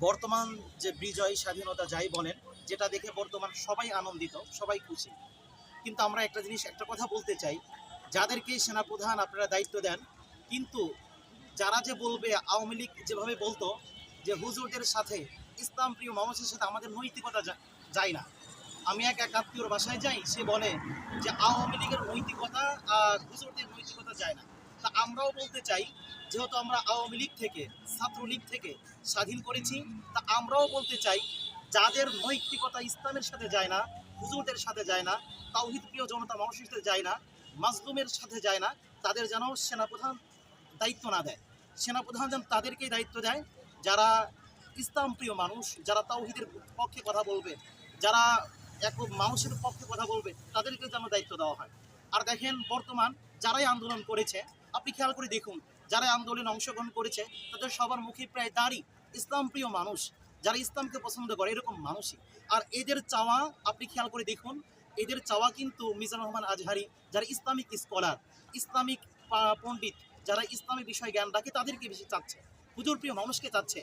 বর্তমান যে বিজয় স্বাধীনতা যাই বলেন, যেটা দেখে বর্তমান সবাই আনন্দিত, সবাই খুশি। কিন্তু আমরা একটা জিনিস, একটা কথা বলতে চাই। যাদেরকে সেনাপ্রধান আপনারা দায়িত্ব দেন, কিন্তু যারা যে বলবে, আওয়ামী লীগ যেভাবে বলতো, যে হুজুরদের সাথে ইসলাম প্রিয় মানুষের সাথে আমাদের নৈতিকতা যায় না। আমি এক এক আত্মীয়র বাসায় যাই, সে বলে যে, আওয়ামী লীগের নৈতিকতা আর হুজুরদের নৈতিকতা যায় না। তা আমরাও বলতে চাই যেহেতু আমরা আওয়ামী লীগ থেকে, ছাত্রলীগ থেকে স্বাধীন করেছি, তা আমরাও বলতে চাই, যাদের নৈতিকতা ইসলামের সাথে যায় না, হুজুরদের সাথে যায় না, তাওহিদ প্রিয় জনতা মানুষের সাথে যায় না, মাজলুমের সাথে যায় না, তাদের যেন সেনাপ্রধান দায়িত্ব না দেয়। সেনাপ্রধান যেন তাদেরকেই দায়িত্ব দেয়, যারা ইসলাম প্রিয় মানুষ, যারা তাওহিদের পক্ষে কথা বলবে, যারা এক মানুষের পক্ষে কথা বলবে, তাদেরকে যেন দায়িত্ব দেওয়া হয়। আর দেখেন, বর্তমান যারাই আন্দোলন করেছে, আপনি খেয়াল করে দেখুন যারা আন্দোলনে অংশগ্রহণ করেছে, তাদের সবার মুখে প্রায় দাড়ি। ইসলাম প্রিয় মানুষ, যারা ইসলামকে পছন্দ করে, এরকম মানুষই। আর এদের চাওয়া, আপনি খেয়াল করে দেখুন, এদের চাওয়া কিন্তু মিজানুর রহমান আজহারি, যারা ইসলামিক স্কলার, ইসলামিক পণ্ডিত, যারা ইসলামী বিষয় জ্ঞান রাখে, তাদেরকে বেশি চাচ্ছে। হুজুর প্রিয় মানুষকে চাচ্ছে।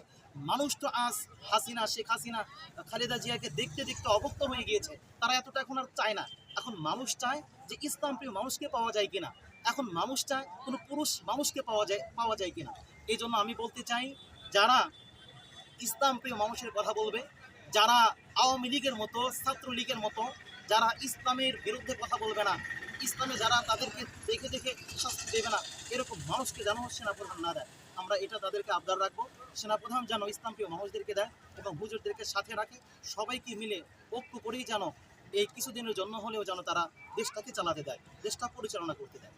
মানুষ তো আজ হাসিনা, শেখ হাসিনা, খালেদা জিয়াকে দেখতে দেখতে অবক্ত হয়ে গিয়েছে। তারা এতটা এখন আর চায় না। এখন মানুষ চায় যে ইসলাম প্রিয় মানুষকে পাওয়া যায় কিনা। এখন মানুষ চায় কোনো পুরুষ মানুষকে পাওয়া যায় পাওয়া যায় কিনা? এই জন্য আমি বলতে চাই, যারা ইসলাম প্রিয় মানুষের কথা বলবে, যারা আওয়ামী লীগের মতো, ছাত্রলীগের মতো, যারা ইসলামের বিরুদ্ধে কথা বলবে না, ইসলামে যারা তাদেরকে দেখে দেখে শাস্তি দেবে না, এরকম মানুষকে যেন সেনাপ্রধান না দেয়। আমরা এটা তাদেরকে আবদার রাখব, সেনাপ্রধান যেন ইসলাম প্রিয় মানুষদেরকে দেয় এবং হুজুরদেরকে সাথে রাখে, সবাইকে মিলে ঐক্য করেই যেন এই কিছুদিনের জন্য হলেও যেন তারা দেশটাকে চালাতে দেয়, দেশটা পরিচালনা করতে দেয়।